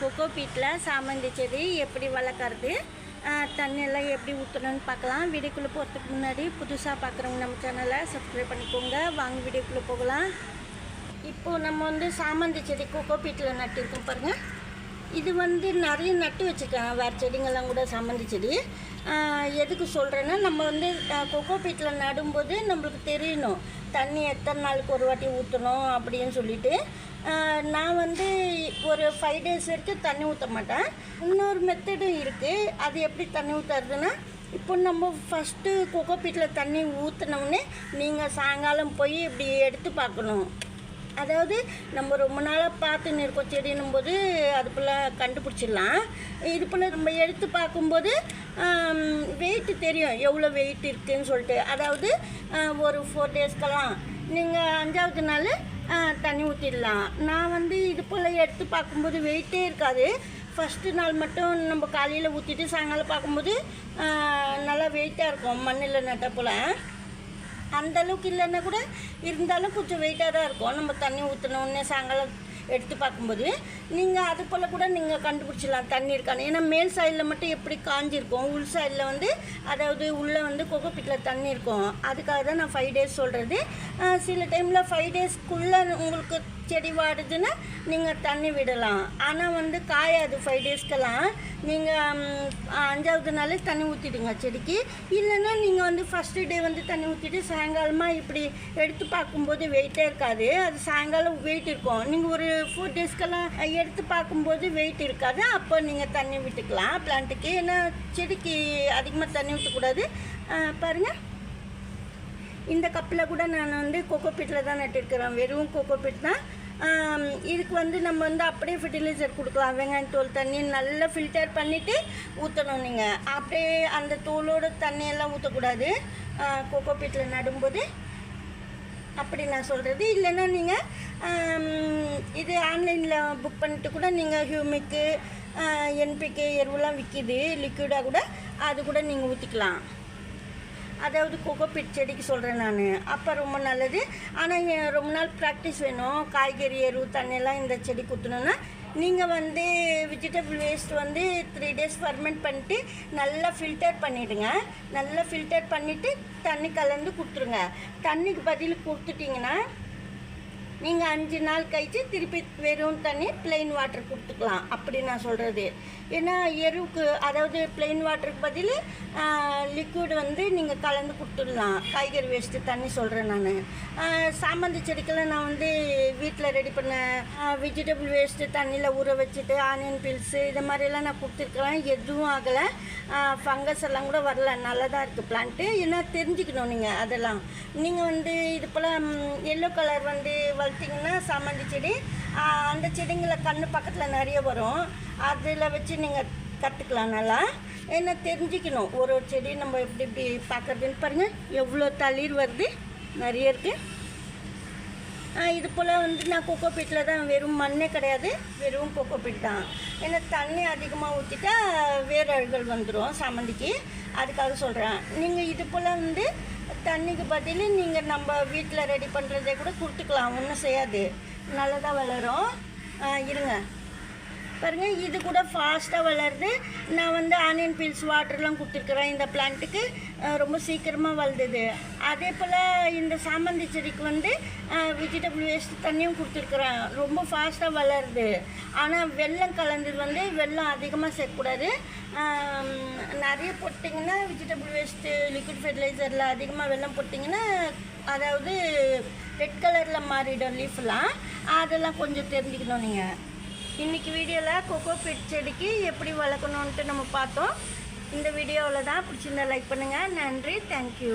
கொக்கோ பீட்டில் சாமந்தி செடி எப்படி வளர்க்குறது தண்ணியெல்லாம் எப்படி ஊற்றணும்னு பார்க்கலாம். வீடியோக்குள்ளே போகிறதுக்கு முன்னாடி புதுசாக பார்க்குறவங்க நம்ம சேனலை சப்ஸ்கிரைப் பண்ணிக்கோங்க. வாங்க வீடியோக்குள்ளே போகலாம். இப்போது நம்ம வந்து சாமந்தி செடி கொக்கோ பீட்டில் நட்டிருக்கோம் பாருங்கள் இது வந்து நிறைய நட்டு வச்சுருக்கேன் வேறு செடிங்கள்லாம் கூட சம்மந்தி செடி எதுக்கு சொல்கிறேன்னா நம்ம வந்து கொக்கோ பீட்டில் நடும்போது நம்மளுக்கு தெரியணும். தண்ணி எத்தனை நாளுக்கு ஒரு வாட்டி ஊற்றணும் அப்படின்னு சொல்லிட்டு. நான் வந்து ஒரு ஃபைவ் டேஸ் வரைக்கும் தண்ணி ஊற்ற மாட்டேன். இன்னொரு மெத்தடும் இருக்குது அது எப்படி தண்ணி ஊற்றுறதுன்னா இப்போ நம்ம ஃபஸ்ட்டு கொக்கோ பீட்டில் தண்ணி ஊற்றினோடனே நீங்கள் சாயங்காலம் போய் இப்படி எடுத்து பார்க்கணும். அதாவது நம்ம ரொம்ப நாளாக பார்த்துன்னு இருக்கோம் செடின்னும் போது அது போல் கண்டுபிடிச்சிடலாம். இது போல் நம்ம எடுத்து பார்க்கும்போது வெயிட்டு தெரியும் எவ்வளோ வெயிட் இருக்குதுன்னு சொல்லிட்டு. அதாவது ஒரு ஃபோர் டேஸ்க்கெல்லாம் நீங்கள் அஞ்சாவது நாள் தண்ணி ஊற்றிடலாம் நான் வந்து இது போல் எடுத்து பார்க்கும்போது வெயிட்டே இருக்காது. ஃபஸ்ட்டு நாள் மட்டும் நம்ம காலையில் ஊற்றிட்டு சாயங்காலம் பார்க்கும்போது நல்லா வெயிட்டாக இருக்கும் மண்ணில் நட்ட போல். அந்த அளவுக்கு இல்லைன்னா கூட இருந்தாலும் கொஞ்சம் வெயிட்டாக தான் இருக்கும். நம்ம தண்ணி ஊற்றினோடனே சாயங்காலம் எடுத்து பார்க்கும்போது நீங்கள் அது போல் கூட நீங்கள் கண்டுபிடிச்சிடலாம் தண்ணி இருக்கான்னு. ஏன்னா மேல் சைடில் மட்டும் எப்படி காஞ்சிருக்கும்? உள் சைடில் வந்து அதாவது உள்ளே வந்து கொக்கோப்பிட்டில் தண்ணி இருக்கும். அதுக்காக தான் நான் ஃபைவ் டேஸ் சொல்கிறது சில டைமில் ஃபைவ் டேஸ்க்குள்ளே உங்களுக்கு செடி வாடுதுன்னா நீங்கள் தண்ணி விடலாம். ஆனால் வந்து காயாது ஃபைவ் டேஸ்க்கெல்லாம் நீங்கள் அஞ்சாவது நாளே தண்ணி ஊற்றிடுங்க செடிக்கு. இல்லைன்னா நீங்கள் வந்து ஃபஸ்ட்டு டே வந்து தண்ணி ஊற்றிட்டு சாயங்காலமாக இப்படி எடுத்து பார்க்கும்போது வெயிட்டே இருக்காது. அது சாயங்காலம் வெயிட் இருக்கும். நீங்கள் ஒரு ஃபோர் டேஸ்க்கெல்லாம் எடுத்து பார்க்கும்போது வெயிட் இருக்காது. அப்போ நீங்கள் தண்ணி விட்டுக்கலாம். பிளான்ட்டுக்கு ஏன்னா செடிக்கு அதிகமாக தண்ணி ஊற்றக்கூடாது பாருங்கள் இந்த கப்பில் கூட நான் வந்து கோகோ பீட்டில் தான் நட்டிருக்கிறேன். வெறும் கோகோ பீட் தான். இதுக்கு வந்து நம்ம வந்து அப்படியே ஃபெர்டிலைசர் கொடுக்கலாம். வெங்காயம் தோல் தண்ணி நல்லா ஃபில்டர் பண்ணிவிட்டு ஊற்றணும் நீங்கள் அப்படியே அந்த தோலோட தண்ணியெல்லாம் ஊற்றக்கூடாது கோகோ பீட்டில் நடும்போது. அப்படி நான் சொல்கிறது இல்லைன்னா நீங்கள் இது ஆன்லைனில் புக் பண்ணிட்டு கூட நீங்கள் ஹியூமிக்கு என்பிக்கு எருவெல்லாம் விற்கிது லிக்விடாக கூட அது கூட நீங்கள் ஊற்றிக்கலாம் அதாவது கோகோபிட் செடிக்கு சொல்கிறேன் நான். அப்போ ரொம்ப நல்லது. ஆனால் ரொம்ப நாள் ப்ராக்டிஸ் வேணும். காய்கறி எரு தண்ணியெல்லாம் இந்த செடி குத்தணும்னா நீங்கள் வந்து வெஜிடபிள் வேஸ்ட் வந்து த்ரீ டேஸ் ஃபர்மெண்ட் பண்ணிட்டு நல்லா ஃபில்டர் பண்ணிவிடுங்க நல்லா ஃபில்டர் பண்ணிவிட்டு தண்ணி கலந்து கொடுத்துருங்க. தண்ணிக்கு பதில் கொடுத்துட்டிங்கன்னா நீங்கள் அஞ்சு நாள் கழிச்சு திருப்பி வெறும் தண்ணி பிளெயின் வாட்டர் கொடுத்துக்கலாம். அப்படி நான் சொல்கிறது ஏன்னா எருவுக்கு அதாவது பிளெயின் வாட்டருக்கு பதில் லிக்விட் வந்து நீங்கள் கலந்து கொடுத்துடலாம். காய்கறி வேஸ்ட்டு தண்ணி சொல்கிறேன் நான். சாமந்தி செடிக்கெல்லாம் நான் வந்து வீட்டில் ரெடி பண்ண வெஜிடபிள் வேஸ்ட்டு தண்ணியில் ஊற வச்சுட்டு ஆனியன் பீல்ஸு இது மாதிரிலாம் நான் கொடுத்துருக்கலாம். எதுவும் ஆகலை. ஃபங்கஸ் எல்லாம் கூட வரல. நல்லா தான் இருக்குது பிளான்ட்டு ஏன்னா தெரிஞ்சுக்கணும் நீங்கள் அதெல்லாம். நீங்கள் வந்து இது போல் எல்லோ கலர் வந்து வளர்த்திங்கன்னா சாமந்தி செடி. அந்த செடிங்களை கண்ணு பக்கத்தில் நிறைய வரும். அதில் வச்சு நீங்கள் கற்றுக்கலாம் நல்லா. ஏன்னா தெரிஞ்சுக்கணும். ஒரு ஒரு செடி நம்ம எப்படி இப்படி பார்க்குறதுன்னு பாருங்கள் எவ்வளோ தளிர் வருது. நிறைய இருக்குது இது போல் வந்து நான் கொக்கோ பீட்டில் தான் வெறும் மண்ணே கிடையாது. வெறும் கொக்கோ பீட் தான். ஏன்னா தண்ணி அதிகமாக ஊற்றிட்டா வேரழுகள் வந்துடும் சாமந்திக்கு. அதுக்காக சொல்கிறேன் நீங்கள் இது போல் வந்து தண்ணிக்கு பதில் நீங்கள் நம்ம வீட்டில் ரெடி பண்ணுறதே கூட கொடுத்துக்கலாம். ஒன்றும் செய்யாது. நல்லதாக வளரும். இருங்க. பாருங்கள் இது கூட ஃபாஸ்ட்டாக வளருது. நான் வந்து ஆனியன் பீல்ஸ் வாட்டர்லாம் கொடுத்துருக்குறேன். இந்த பிளான்ட்டுக்கு ரொம்ப சீக்கிரமாக வளருது. அதே போல் இந்த சாமந்தி செடிக்கு வந்து வெஜிடபிள் வேஸ்ட் தண்ணியும் கொடுத்துருக்குறேன். ரொம்ப ஃபாஸ்ட்டாக வளருது. ஆனால் வெள்ளம் கலந்தது வந்து வெள்ளம் அதிகமாக சேர்க்கக்கூடாது. நிறைய போட்டிங்கன்னா வெஜிடபிள் வேஸ்ட்டு லிக்விட் ஃபெர்டிலைசரில் அதிகமாக வெள்ளம் போட்டிங்கன்னா அதாவது ரெட் கலரில் மாறிடும் லீஃப்லாம் அதெல்லாம் கொஞ்சம் தெரிஞ்சுக்கணும் நீங்கள் இன்னைக்கு வீடியோவில் கொக்கோ பிட் செடிக்கு எப்படி வளர்க்கணுன்ட்டு நம்ம பார்த்தோம். இந்த வீடியோவில் தான் பிடிச்சிருந்தா லைக் பண்ணுங்கள் நன்றி. தேங்க்யூ